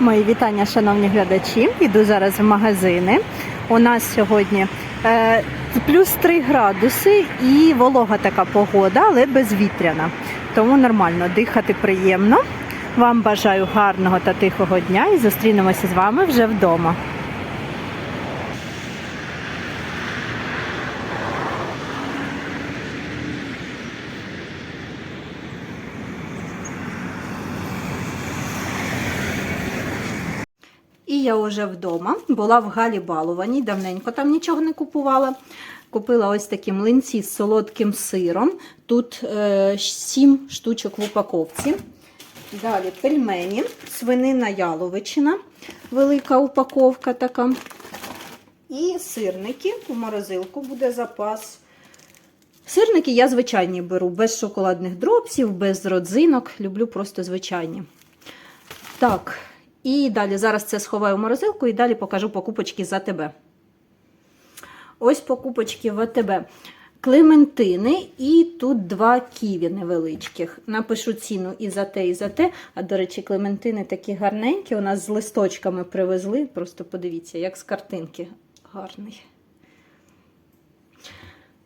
Мої вітання, шановні глядачі. Іду зараз в магазини. У нас сьогодні е, плюс 3 градуси і волога така погода, але безвітряна. Тому нормально дихати приємно. Вам бажаю гарного та тихого дня і зустрінемося з вами вже вдома. І я вже вдома була в Галі Балуваній, давненько там нічого не купувала. Купила ось такі млинці з солодким сиром. Тут е, 7 штучок в упаковці. Далі пельмені, свинина яловичина, велика упаковка така. І сирники у морозилку буде запас. Сирники я звичайні беру, без шоколадних дропсів, без родзинок. Люблю просто звичайні. Так, і далі зараз це сховаю в морозилку і далі покажу покупочки за тебе. Ось покупочки в АТБ. Клементини і тут два ківі невеличких. Напишу ціну і за те, і за те. А, до речі, клементини такі гарненькі. У нас з листочками привезли. Просто подивіться, як з картинки. Гарний.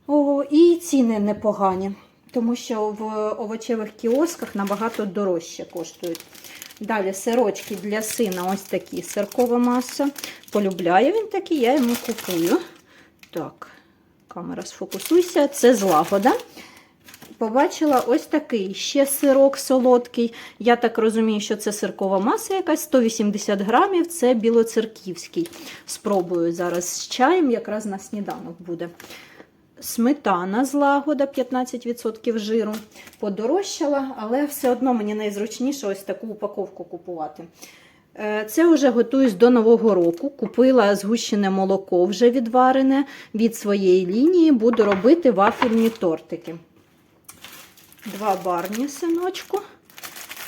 О, і ціни непогані, тому що в овочевих кіосках набагато дорожче коштують. Далі сирочки для сина ось такі сиркова маса. Полюбляє він такі, я йому купую. Так, камера сфокусуйся, це злагода. Побачила ось такий ще сирок солодкий. Я так розумію, що це сиркова маса якась 180 грамів, це білоцерківський. Спробую зараз з чаєм, якраз на сніданок буде. Сметана злагода 15% жиру. Подорожчала, але все одно мені найзручніше ось таку упаковку купувати. Е, Це вже готуюсь до Нового року. Купила згущене молоко вже відварене від своєї лінії. Буду робити вафельні тортики. Два барні синочку.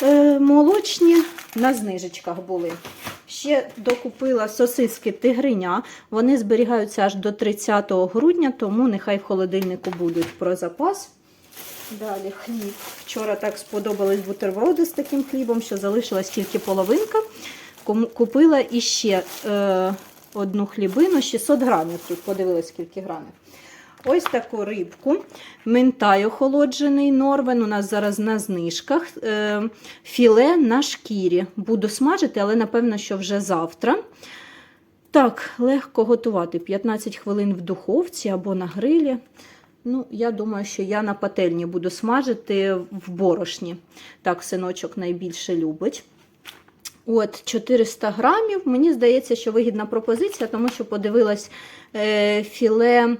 Е, Молочні на знижечках були. Ще докупила сосиски тигриня. Вони зберігаються аж до 30 грудня, тому нехай в холодильнику будуть про запас. Далі хліб. Вчора так сподобались бутерброди з таким хлібом, що залишилась тільки половинка. Купила іще е, одну хлібину, 600 грамів. Подивилась, скільки грамів. Ось таку рибку. Ментай охолоджений норвен. У нас зараз на знижках. Е, філе на шкірі. Буду смажити, але напевно, що вже завтра. Так, легко готувати. 15 хвилин в духовці або на грилі. Ну, я думаю, що я на пательні буду смажити в борошні. Так, синочок найбільше любить. От 400 грамів. Мені здається, що вигідна пропозиція, тому що подивилась е, філе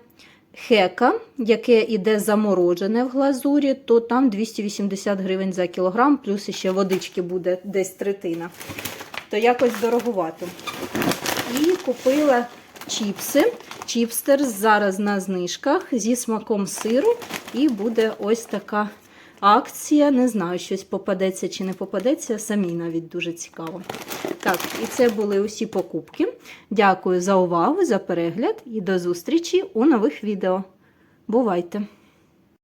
хека, яке іде заморожене в глазурі, то там 280 гривень за кілограм, плюс ще водички буде десь третина. То якось дороговато. І купила чіпси. Чіпстер зараз на знижках зі смаком сиру. І буде ось така акція. Не знаю, щось попадеться чи не попадеться. Самі навіть дуже цікаво. Так, і це були усі покупки. Дякую за увагу, за перегляд і до зустрічі у нових відео. Бувайте!